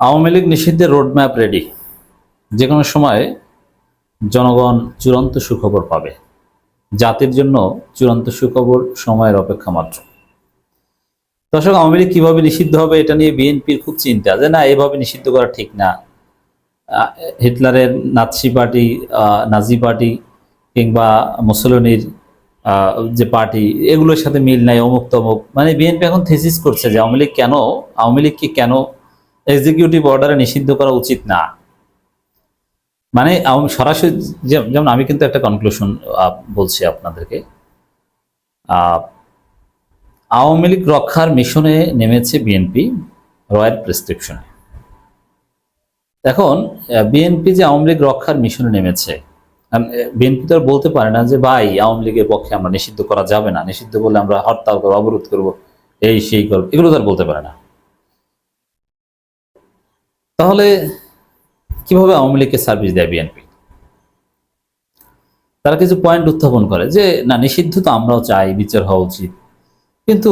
আওয়ামী লীগ নিষিদ্ধের roadmap ready যে কোনো সময় জনগণ চূড়ান্ত সুখবর পাবে। জাতির জন্য চূড়ান্ত সুখবর সময়ের অপেক্ষা মাত্র। দর্শক, আওয়ামী লীগ কীভাবে নিষিদ্ধ হবে এটা নিয়ে বিএনপির খুব চিন্তা যে না, এভাবে নিষিদ্ধ করা ঠিক না। হিটলারের নাৎসি পার্টি নাজি পার্টি কিংবা মুসলিনীর যে পার্টি, এগুলোর সাথে মিল নাই, অমুক তমুক। মানে বিএনপি এখন থিসিস করছে যে আওয়ামী লীগ কেন, আওয়ামী লীগকে কেন এক্সিকিউটিভ অর্ডারে নিষিদ্ধ করা উচিত না। মানে সরাসরি যেমন আমি কিন্তু একটা কনক্লুশন বলছি আপনাদেরকে। আওয়ামী লীগ রক্ষার মিশনে নেমেছে বিএনপি রয়্যাল প্রেসক্রিপশনে এখন বিএনপি যে আওয়ামী লীগ রক্ষার মিশনে নেমেছে বিএনপি তো আর বলতে পারে না যে, ভাই, আওয়ামী লীগের পক্ষে আমরা নিষিদ্ধ করা যাবে না। নিষিদ্ধ করলে আমরা হরতাল করব, অবরোধ করব, এই সেই করব। এগুলো তো আর বলতে পারে না। তাহলে কীভাবে আওয়ামী লীগকে সার্ভিস দেয় বিএনপি তারা কিছু পয়েন্ট উত্থাপন করে যে, না, নিষিদ্ধ তো আমরাও চাই, বিচার হওয়া উচিত। কিন্তু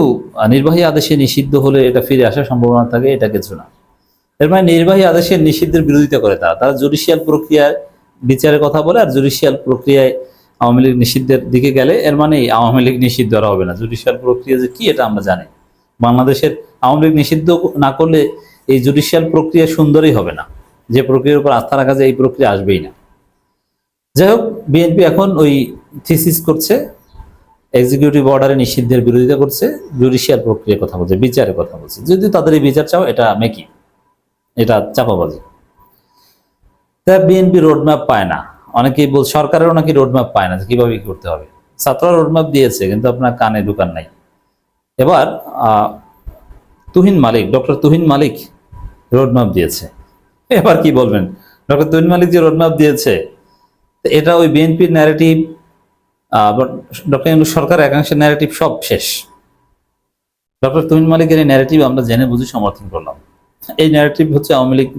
নির্বাহী আদেশে নিষিদ্ধ হলে এটা ফিরে আসার সম্ভাবনা থাকে, এটা কিছু না। এর মানে নির্বাহী আদেশের নিষিদ্ধের বিরোধিতা করে তারা। তারা জুডিশিয়াল প্রক্রিয়ায় বিচারের কথা বলে আর জুডিশিয়াল প্রক্রিয়ায় আওয়ামী লীগ নিষিদ্ধের দিকে গেলে এর মানে আওয়ামী লীগ নিষিদ্ধ করা হবে না। জুডিশিয়াল প্রক্রিয়া যে কি, এটা আমরা জানি। বাংলাদেশের আওয়ামী লীগ নিষিদ্ধ না করলে এই জুডিশিয়াল প্রক্রিয়া সুন্দরই হবে না। যে প্রক্রিয়ার উপর আস্থা রাখা যায়, এই প্রক্রিয়া আসবেই না। যাই হোক, বিএনপি এখন ওই থিসিস করছে এক্সিকিউটিভ অর্ডারে নিষিদ্ধের বিরোধিতা করছে জুডিশিয়াল প্রক্রিয়ার কথা বলছে, বিচারের কথা বলছে। যদি তাদের এই বিচার চাও, এটা মেকি এটা চাপাবাজি। তা বিএনপি রোডম্যাপ পায় না। অনেকেই বল সরকারেরও নাকি রোডম্যাপ পায় না কীভাবে কি করতে হবে। ছাত্ররা রোডম্যাপ দিয়েছে, কিন্তু আপনার কানে ঢুকান নাই। এবার তুহিন মালিক ডক্টর তুহিন মালিক রোডম্যাপ দিয়েছে। এবার কি বলবেন? ডক্টর তুহিন মালিক যে রোডম্যাপ দিয়েছে এটা ওই বিএনপির ন্যারেটিভ ডক্টর ইউনূস সরকার একাংশের ন্যারেটিভ সব শেষ। ডক্টর তুহিন মালিকের এই ন্যারেটিভ আমরা জেনে বুঝে সমর্থন করলাম। এই ন্যারেটিভ হচ্ছে আওয়ামী লীগ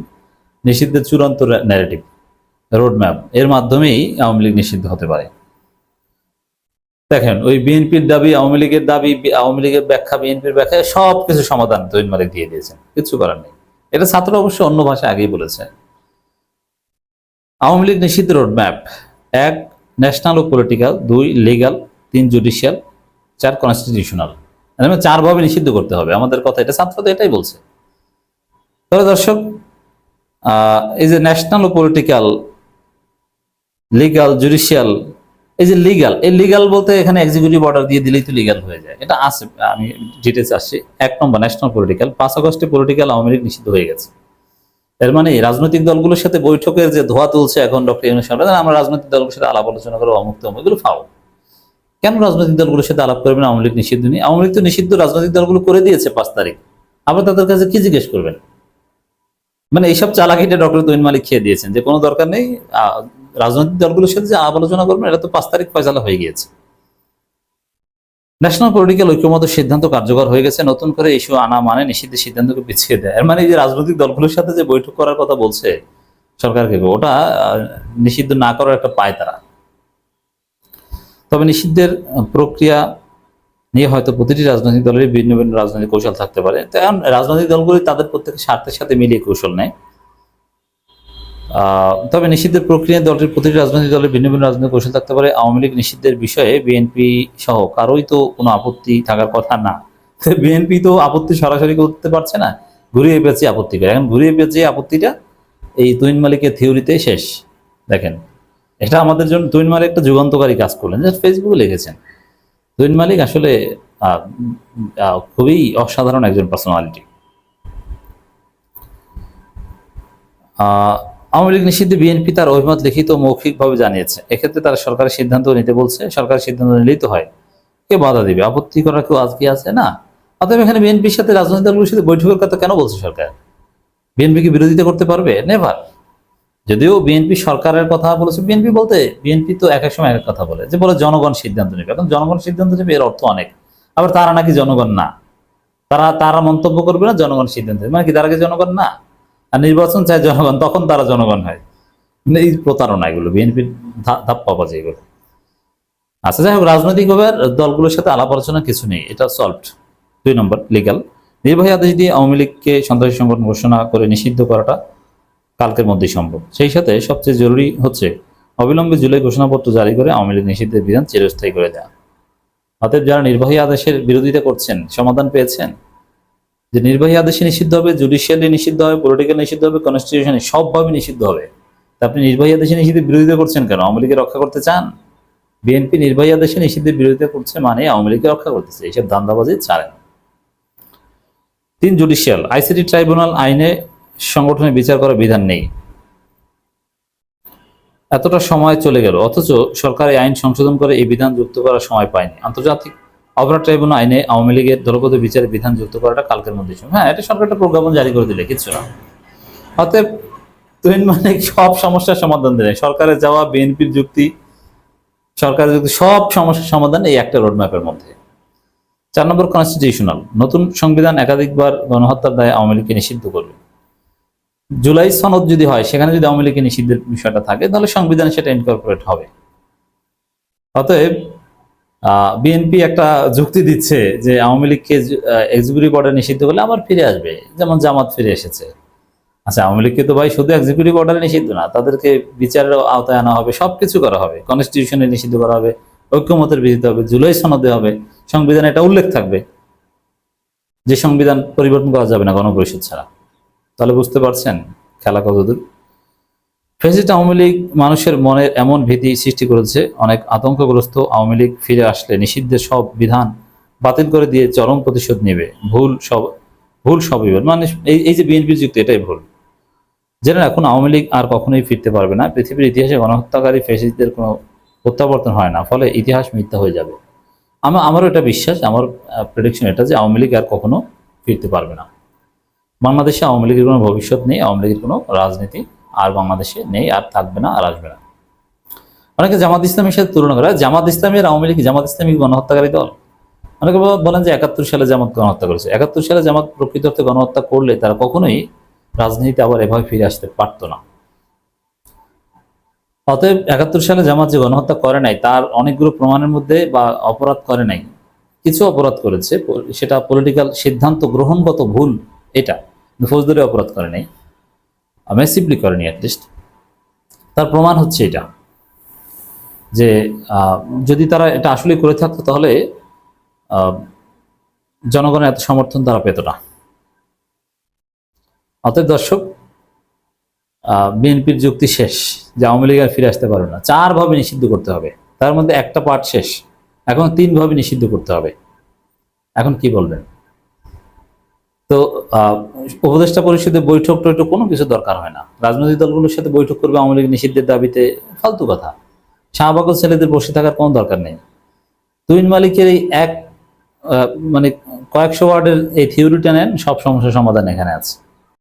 নিষিদ্ধের চূড়ান্ত ন্যারেটিভ রোডম্যাপ এর মাধ্যমেই আওয়ামী লীগ নিষিদ্ধ হতে পারে। দেখেন, ওই বিএনপির দাবি, আওয়ামী লীগের দাবি আওয়ামী লীগের ব্যাখ্যা, বিএনপির ব্যাখ্যা সব কিছু সমাধান তৈরি মালিক দিয়ে দিয়েছেন। কিছু করার নেই। এটা ছাত্র অবশ্য অন্য ভাষায় আগেই বলেছে। আওয়ামী লীগ নিষিদ্ধ রোডম্যাপ এক ন্যাশনাল ও পলিটিক্যাল দুই লিগাল তিন জুডিশিয়াল চার কনস্টিটিউশনাল মানে চারভাবে নিষিদ্ধ করতে হবে। আমাদের কথা এটা ছাত্র তো এটাই বলছে। তাহলে দর্শক এই যে ন্যাশনাল ও পলিটিক্যাল লিগাল জুডিশিয়াল এই যে লিগাল এই লিগাল বলতে এখানে এক্সিকিউটিভ অর্ডার দিয়ে দিলেই তো লিগাল হয়ে যায়। এটা আছে, আমি ডিটেলস আসছি। এক নম্বর ন্যাশনাল পলিটিক্যাল পাঁচ আগস্টে পলিটিক্যাল আওয়ামী লীগ নিষিদ্ধ হয়ে গেছে। এর মানে রাজনৈতিক দলগুলোর সাথে বৈঠকের যে ধোয়া তুলছে এখন ডক্টর ইউনুস আমরা রাজনৈতিক দলগুলোর সাথে আলাপ আলোচনা করব, অমুক তমুক, এগুলো ফাও। কেন রাজনৈতিক দলগুলোর সাথে আলাপ করবেন, আওয়ামী লীগ নিষিদ্ধ নেই? আওয়ামী লীগ তো নিষিদ্ধ, রাজনৈতিক দলগুলো করে দিয়েছে পাঁচ তারিখ। আবার তাদের কাছে কি জিজ্ঞেস করবেন? মানে এইসব চালাকিটা ডক্টর তৈন মালিক খেয়ে দিয়েছেন, যে কোনো দরকার নেই রাজনৈতিক দলগুলোর সাথে যে আলোচনা করবেন, এটা তো পাঁচ তারিখ ফয়সালা হয়ে গিয়েছে। ন্যাশনাল পলিটিক্যাল ঐক্যমত সিদ্ধান্ত কার্যকর হয়ে গেছে, নতুন করে ইস্যু আনা মানে নিষিদ্ধের সিদ্ধান্তকে পিছিয়ে দেয়। এর মানে যে রাজনৈতিক দলগুলোর সাথে যে বৈঠক করার কথা বলছে সরকারকে ওটা নিষিদ্ধ না করার একটা পায় তারা। তবে নিষিদ্ধের প্রক্রিয়া নিয়ে হয়তো প্রতিটি রাজনৈতিক দলের ভিন্ন ভিন্ন রাজনৈতিক কৌশল থাকতে পারে। কারণ রাজনৈতিক দলগুলি তাদের প্রত্যেকের স্বার্থের সাথে মিলিয়ে কৌশল নেয়। তবে নিষিদ্ধের প্রক্রিয়া দলটির প্রতিটি রাজনৈতিক দলের ভিন্ন ভিন্ন রাজনৈতিক কৌশল থাকতে পারে। আওয়ামী লীগ নিষিদ্ধের বিষয়ে বিএনপি সহ কারোই তো কোনো আপত্তি থাকার কথা না। বিএনপি তো আপত্তি সরাসরি করতে পারছে না, ঘুরিয়ে পেঁচিয়ে আপত্তি করে। এখন ঘুরিয়ে পেঁচিয়ে আপত্তিটা এই তুইন মালিকের থিওরিতে শেষ। দেখেন, এটা আমাদের জন্য তুইন মালিক একটা যুগান্তকারী কাজ করলেন। জাস্ট ফেসবুকে লিখেছেন। তুইন মালিক আসলে খুবই অসাধারণ একজন পার্সোনালিটি আওয়ামী লীগ নিষিদ্ধে বিএনপি তার অভিমত লিখিত মৌখিকভাবে জানিয়েছে। এক্ষেত্রে তারা সরকারের সিদ্ধান্ত নিতে বলছে, সরকারের সিদ্ধান্ত নিলেই তো হয়। কে বাধা দিবে, আপত্তি করার কেউ আজকে আছে? না। অতএব এখানে বিএনপির সাথে রাজনৈতিক দলগুলোর সাথে বৈঠকের কথা কেন বলছে সরকার? বিএনপি কি বিরোধিতা করতে পারবে? নেভার। যদিও বিএনপি সরকারের কথা বলেছে, বিএনপি বলতে বিএনপি তো এক এক সময় এক কথা বলে। যে বলে জনগণ সিদ্ধান্ত নেবে। এখন জনগণ সিদ্ধান্ত নেবে এর অর্থ অনেক। আবার তারা নাকি জনগণ না। তারা তারা মন্তব্য করবে না, জনগণ সিদ্ধান্ত মানে কি তারা কি জনগণ না? আর নির্বাচন চায় জনগণ, তখন তারা জনগণ হয়। মানে এই প্রতারণা এগুলো বিএনপির ধাপ পাওয়া যায় এগুলো। আচ্ছা যাই হোক রাজনৈতিকভাবে দলগুলোর সাথে আলাপ আলোচনা কিছু নেই, এটা সলভড দুই নম্বর লিগাল নির্বাহী আদেশ দিয়ে আওয়ামী লীগকে সন্ত্রাসী সংগঠন ঘোষণা করে নিষিদ্ধ করাটা কালকের মধ্যেই সম্ভব। সেই সাথে সবচেয়ে জরুরি হচ্ছে অবিলম্বে জুলাই ঘোষণাপত্র জারি করে আওয়ামী লীগ নিষিদ্ধের বিধান চিরস্থায়ী করে দেওয়া অতএব যারা নির্বাহী আদেশের বিরোধিতা করছেন, সমাধান পেয়েছেন? যে নির্বাহী আদেশে নিষিদ্ধ হবে জুডিশিয়ালি নিষিদ্ধ হবে পলিটিক্যাল নিষিদ্ধ হবে কনস্টিটিউশনে সবভাবে নিষিদ্ধ হবে। তা আপনি নির্বাহী আদেশে নিষিদ্ধের বিরোধিতা করছেন কেন? আওয়ামী লীগকে রক্ষা করতে চান? বিএনপি নির্বাহী আদেশে নিষিদ্ধের বিরোধিতা করছে মানে আওয়ামী লীগকে রক্ষা করতেছে এইসব দান্দাবাজি ছাড়েন। তিন জুডিশিয়াল আইসিটি ট্রাইব্যুনাল আইনে সংগঠনের বিচার করার বিধান নেই। এতটা সময় চলে গেল, অথচ সরকার এই আইন সংশোধন করে এই বিধান যুক্ত করার সময় পায়নি। আন্তর্জাতিক অপরাধ ট্রাইব্যুনাল আইনে আওয়ামী লীগের দলগত বিচারের বিধান যুক্ত করাটা কালকের মধ্যে। হ্যাঁ এটা সরকার একটা প্রজ্ঞাপন জারি করে দিলে কিছু না। অতএব তুহিন মানে সব সমস্যার সমাধান দিলে সরকারের যাওয়া, বিএনপির যুক্তি, সরকারের যুক্তি, সব সমস্যার সমাধান এই একটা রোডম্যাপের মধ্যে। চার নম্বর কনস্টিটিউশনাল নতুন সংবিধান একাধিকবার গণহত্যার দায়ে আওয়ামী লীগকে নিষিদ্ধ করবে। জুলাই সনদ যদি হয়, সেখানে যদি আওয়ামী লীগের নিষিদ্ধের বিষয়টা থাকে, তাহলে সংবিধানে সেটা ইনকর্পোরেট হবে। অতএব বিএনপি একটা যুক্তি দিচ্ছে যে আওয়ামী লীগকে এক্সিকিউটিভ অর্ডার নিষিদ্ধ করলে আবার ফিরে আসবে। যেমন জামাত ফিরে এসেছে। আচ্ছা আওয়ামী লীগকে তো ভাই শুধু এক্সিকিউটিভ অর্ডারে নিষিদ্ধ না, তাদেরকে বিচারের আওতায় আনা হবে সব কিছু করা হবে। কনস্টিটিউশনে নিষিদ্ধ করা হবে, ঐক্যমতের বিধিতে হবে, জুলাই সনদে হবে, সংবিধানে এটা উল্লেখ থাকবে। যে সংবিধান পরিবর্তন করা যাবে না গণপরিষদ ছাড়া। তাহলে বুঝতে পারছেন খেলা কতদূর? ফেসিস্ট আওয়ামী লীগ মানুষের মনে এমন ভীতি সৃষ্টি করেছে, অনেক আতঙ্কগ্রস্ত আওয়ামী লীগ ফিরে আসলে নিষিদ্ধের সব বিধান বাতিল করে দিয়ে চরম প্রতিশোধ নেবে। ভুল সব, ভুল সবই। মানে এই এই যে বিএনপির যুক্তি, এটাই ভুল। জেনে এখন আওয়ামী লীগ আর কখনোই ফিরতে পারবে না। পৃথিবীর ইতিহাসে গণহত্যাকারী ফেসিস্টদের কোনো প্রত্যাবর্তন হয় না, ফলে ইতিহাস মিথ্যা হয়ে যাবে। আমার আমারও এটা বিশ্বাস, আমার প্রেডিকশন এটা যে আওয়ামী লীগ আর কখনো ফিরতে পারবে না। বাংলাদেশে আওয়ামী লীগের কোনো ভবিষ্যৎ নেই, আওয়ামী লীগের কোনো রাজনীতি আর বাংলাদেশে নেই, আর থাকবে না, আর আসবে না। অনেকে জামাত ইসলামের সাথে তুলনা করে জামাত ইসলামী আর আওয়ামী লীগ জামাত ইসলামী গণহত্যাকারী দল? অনেকে বলেন যে একাত্তর সালে জামাত গণহত্যা করেছে। একাত্তর সালে জামাত প্রকৃত অর্থে গণহত্যা করলে তারা কখনোই রাজনীতিতে আবার এভাবে ফিরে আসতে পারতো না। অতএব একাত্তর সালে জামাত যে গণহত্যা করে নাই, তার অনেকগুলো প্রমাণের মধ্যে বা অপরাধ করে নাই। কিছু অপরাধ করেছে, সেটা পলিটিক্যাল সিদ্ধান্ত গ্রহণগত ভুল এটা। ফৌজদারি অপরাধ করে নাই। মেসিভলি করেনি অ্যাটলিস্ট তার প্রমাণ হচ্ছে এটা, যে যদি তারা এটা আসলে করে থাকতো তাহলে জনগণের এত সমর্থন তারা পেত না। অতএব দর্শক বিএনপির যুক্তি শেষ, যে আওয়ামী লীগ আর ফিরে আসতে পারবে না। চারভাবে নিষিদ্ধ করতে হবে। তার মধ্যে একটা পার্ট শেষ। এখন তিনভাবে নিষিদ্ধ করতে হবে। এখন কি বলবেন? তো উপদেষ্টা পরিষদের বৈঠক টৈঠক কোনো কিছু দরকার হয় না। রাজনৈতিক দলগুলোর সাথে বৈঠক করবে, আওয়ামী লীগ নিষিদ্ধের দাবিতে ফালতু কথা। শাহবাগল ছেলেদের বসে থাকার কোনো দরকার নেই। তুইন মালিকের এই এক মানে কয়েকশো ওয়ার্ডের এই থিওরিটা নেন সব সমস্যার সমাধান এখানে আছে।